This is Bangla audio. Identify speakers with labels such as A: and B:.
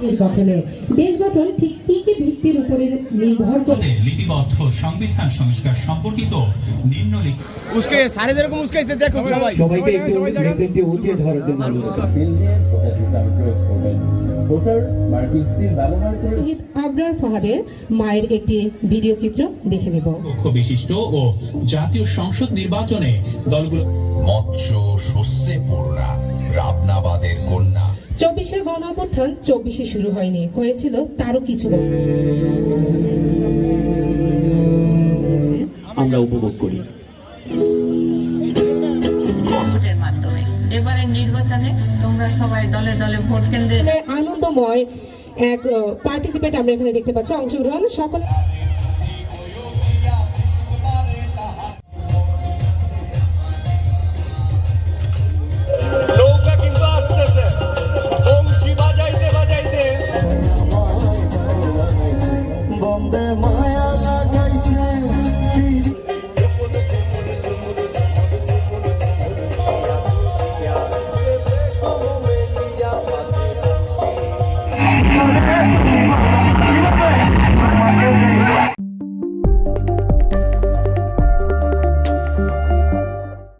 A: দেশ গঠনে দেশ গঠন ঠিক কি কি ভিত্তির উপরে নির্ভর করে?
B: লিপিবদ্ধ সংবিধান সংস্কার সম্পর্কিত নিম্নলিখিত
C: উস্কে সারে যেরকম উস্কাইছে দেখো সবাই
D: সবাইকে একটু লেপেনটি উঠিয়ে ধরার জন্য অনুরোধ করছি।
E: সিল দিয়ে ভোটাধিকার প্রয়োগ করবেন? ভোটার মার্কিং সিল ব্যবহার করে
A: শহীদ আবরার ফাহাদের মায়ের একটি ভিডিও চিত্র দেখে নেব।
B: কক্ষ বিশিষ্ট ও জাতীয় সংসদ নির্বাচনে দলগুলো
F: মৎস্য শস্যে পূর্ণা রাবনাবাদের কন্যা
A: চব্বিশের গণ অভ্যুত্থান চব্বিশে শুরু হয়নি হয়েছিল তারও কিছু
D: আমরা উপভোগ করি।
G: মাধ্যমে। এবারে নির্বাচনে তোমরা সবাই দলে দলে ভোট কেন্দ্রে
A: আনন্দময় এক পার্টিসিপেট আমরা এখানে দেখতে পাচ্ছি অংশগ্রহণ সকলে
C: বন্দে মায়া
H: লাগাইছে Yeah.